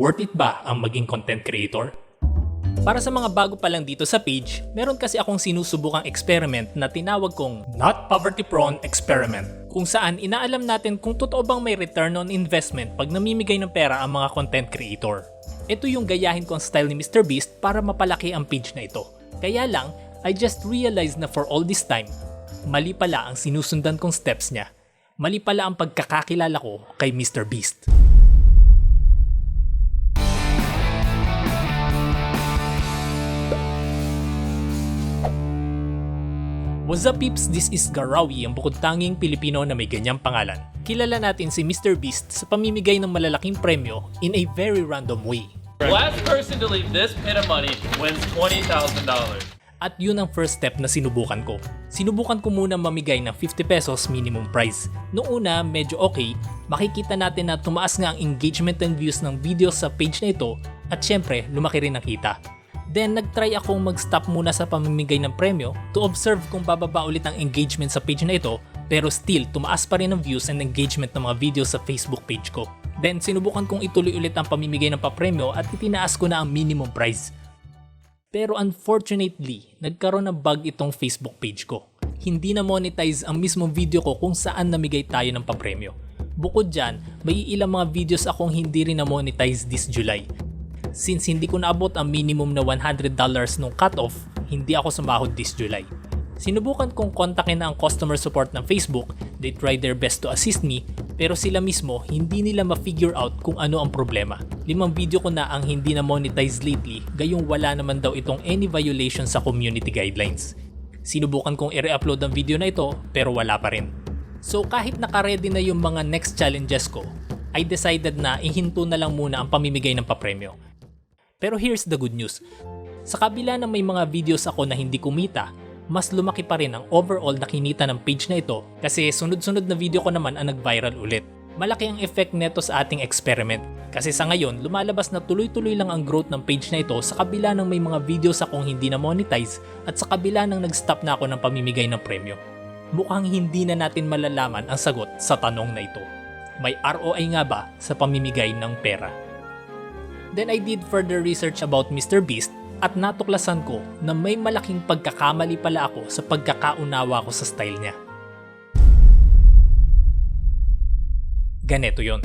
Worth it ba ang maging content creator? Para sa mga bago pa lang dito sa page, meron kasi akong sinusubukang experiment na tinawag kong Not Poverty Prone Experiment kung saan inaalam natin kung totoo bang may return on investment pag namimigay ng pera ang mga content creator. Ito yung gayahin kong style ni Mr. Beast para mapalaki ang page na ito. Kaya lang, I just realized na for all this time, mali pala ang sinusundan kong steps niya. Mali pala ang pagkakakilala ko kay Mr. Beast. What's up peeps? This is Garawi, ang bukod tanging Pilipino na may ganyang pangalan. Kilala natin si Mr. Beast sa pamimigay ng malalaking premyo in a very random way. Last person to leave this pit of money wins $20,000. At yun ang first step na sinubukan ko. Sinubukan ko muna mamigay ng 50 pesos minimum price. Noong una, medyo okay, makikita natin na tumaas nga ang engagement and views ng videos sa page na ito at syempre, lumaki rin ang kita. Then, nagtry akong mag-stop muna sa pamimigay ng premyo to observe kung bababa ulit ang engagement sa page na ito pero still, tumaas pa rin ang views and engagement ng mga videos sa Facebook page ko. Then, sinubukan kong ituloy ulit ang pamimigay ng papremyo at itinaas ko na ang minimum price. Pero unfortunately, nagkaroon ng bug itong Facebook page ko. Hindi na monetize ang mismong video ko kung saan namigay tayo ng papremyo. Bukod dyan, may ilang mga videos akong hindi rin na monetize this July. Since hindi ko naabot ang minimum na $100 nung cut-off, hindi ako sumahod this July. Sinubukan kong kontakin na ang customer support ng Facebook, they tried their best to assist me, pero sila mismo hindi nila ma-figure out kung ano ang problema. Limang video ko na ang hindi na monetize lately, gayong wala naman daw itong any violation sa community guidelines. Sinubukan kong i-re-upload ang video na ito, pero wala pa rin. So kahit naka-ready na yung mga next challenges ko, I decided na ihinto na lang muna ang pamimigay ng papremyo. Pero here's the good news. Sa kabila na may mga videos ako na hindi kumita, mas lumaki pa rin ang overall na kinita ng page na ito kasi sunod-sunod na video ko naman ang nag-viral ulit. Malaki ang effect neto sa ating experiment kasi sa ngayon lumalabas na tuloy-tuloy lang ang growth ng page na ito sa kabila ng may mga videos akong hindi na monetize at sa kabila ng nag-stop na ako ng pamimigay ng premyo. Mukhang hindi na natin malalaman ang sagot sa tanong na ito. May ROI nga ba sa pamimigay ng pera? Then I did further research about Mr. Beast at natuklasan ko na may malaking pagkakamali pala ako sa pagkakaunawa ko sa style niya. Ganito yon.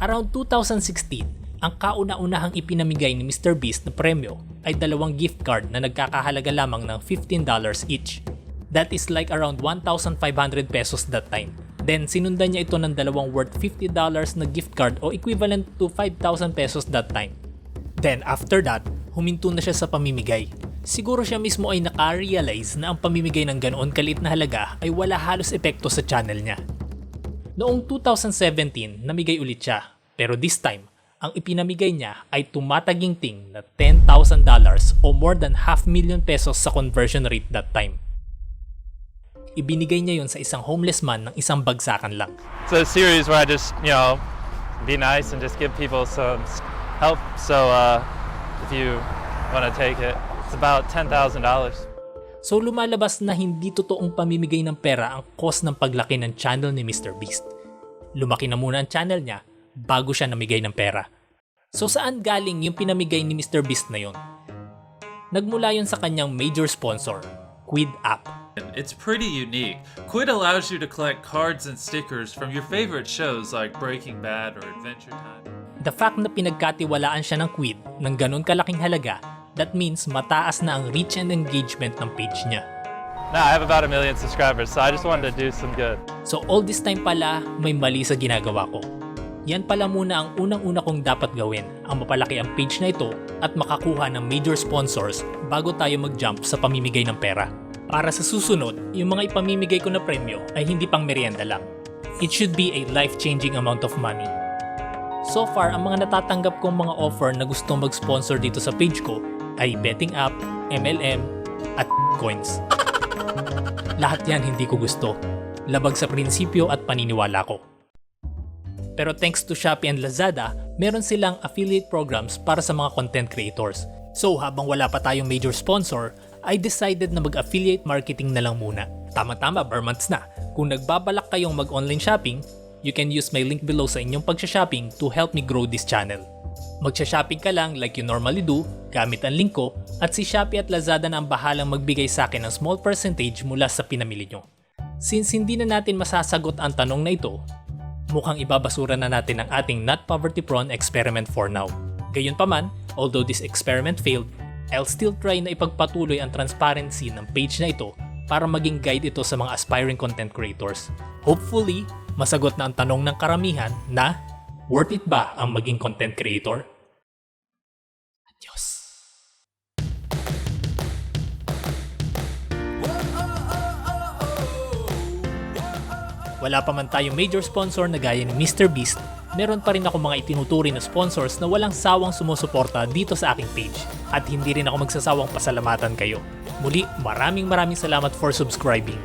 Around 2016, ang kauna-unahang ipinamigay ni Mr. Beast na premyo ay dalawang gift card na nagkakahalaga lamang ng $15 each. That is like around 1,500 pesos that time. Then sinundan niya ito ng dalawang worth $50 na gift card o equivalent to 5,000 pesos that time. Then after that, huminto na siya sa pamimigay. Siguro siya mismo ay naka-realize na ang pamimigay ng ganoon kalit na halaga ay wala halos epekto sa channel niya. Noong 2017, namigay ulit siya. Pero this time, ang ipinamigay niya ay tumataginting na $10,000 o more than half million pesos sa conversion rate that time. Ibinigay niya yon sa isang homeless man ng isang bagsakan lang. It's a series where I just, you know, be nice and just give people some help. So uh, if you want to take it, it's about $10,000. So lumalabas na hindi totoong pamimigay ng pera ang cause ng paglaki ng channel ni Mr. Beast. Lumaki na muna ang channel niya bago siya namigay ng pera. So saan galing yung pinamigay ni Mr. Beast na yon? Nagmula yon sa kanyang major sponsor, Quid App. It's pretty unique. Quid allows you to collect cards and stickers from your favorite shows like Breaking Bad or Adventure Time. The fact na pinagkatiwalaan siya ng Quid ng ganun kalaking halaga, that means mataas na ang reach and engagement ng page niya. Now I have about a million subscribers, so I just wanted to do some good. So all this time pala, may mali sa ginagawa ko. Yan pala muna ang unang-una kong dapat gawin, ang mapalaki ang page na ito at makakuha ng major sponsors bago tayo mag-jump sa pamimigay ng pera. Para sa susunod, yung mga ipamimigay ko na premyo ay hindi pang merienda lang. It should be a life-changing amount of money. So far, ang mga natatanggap kong mga offer na gusto mag-sponsor dito sa page ko ay betting app, MLM, at coins. Lahat yan hindi ko gusto. Labag sa prinsipyo at paniniwala ko. Pero thanks to Shopee and Lazada, meron silang affiliate programs para sa mga content creators. So habang wala pa tayong major sponsor, I decided na mag-affiliate marketing na lang muna. Tama-tama, bar months na. Kung nagbabalak kayong mag-online shopping, you can use my link below sa inyong pagsha-shopping to help me grow this channel. Magsha-shopping ka lang like you normally do, gamit ang link ko, at si Shopee at Lazada na ang bahalang magbigay sa akin ng small percentage mula sa pinamili nyo. Since hindi na natin masasagot ang tanong na ito, mukhang ibabasura na natin ang ating not poverty prone experiment for now. Gayunpaman, although this experiment failed, I'll still try na ipagpatuloy ang transparency ng page na ito para maging guide ito sa mga aspiring content creators. Hopefully, masagot na ang tanong ng karamihan na worth it ba ang maging content creator? Wala pa man tayong major sponsor na gaya ni Mr. Beast, meron pa rin ako mga itinuturi na sponsors na walang sawang sumusuporta dito sa aking page at hindi rin ako magsasawang pasalamatan kayo. Muli, maraming maraming salamat for subscribing.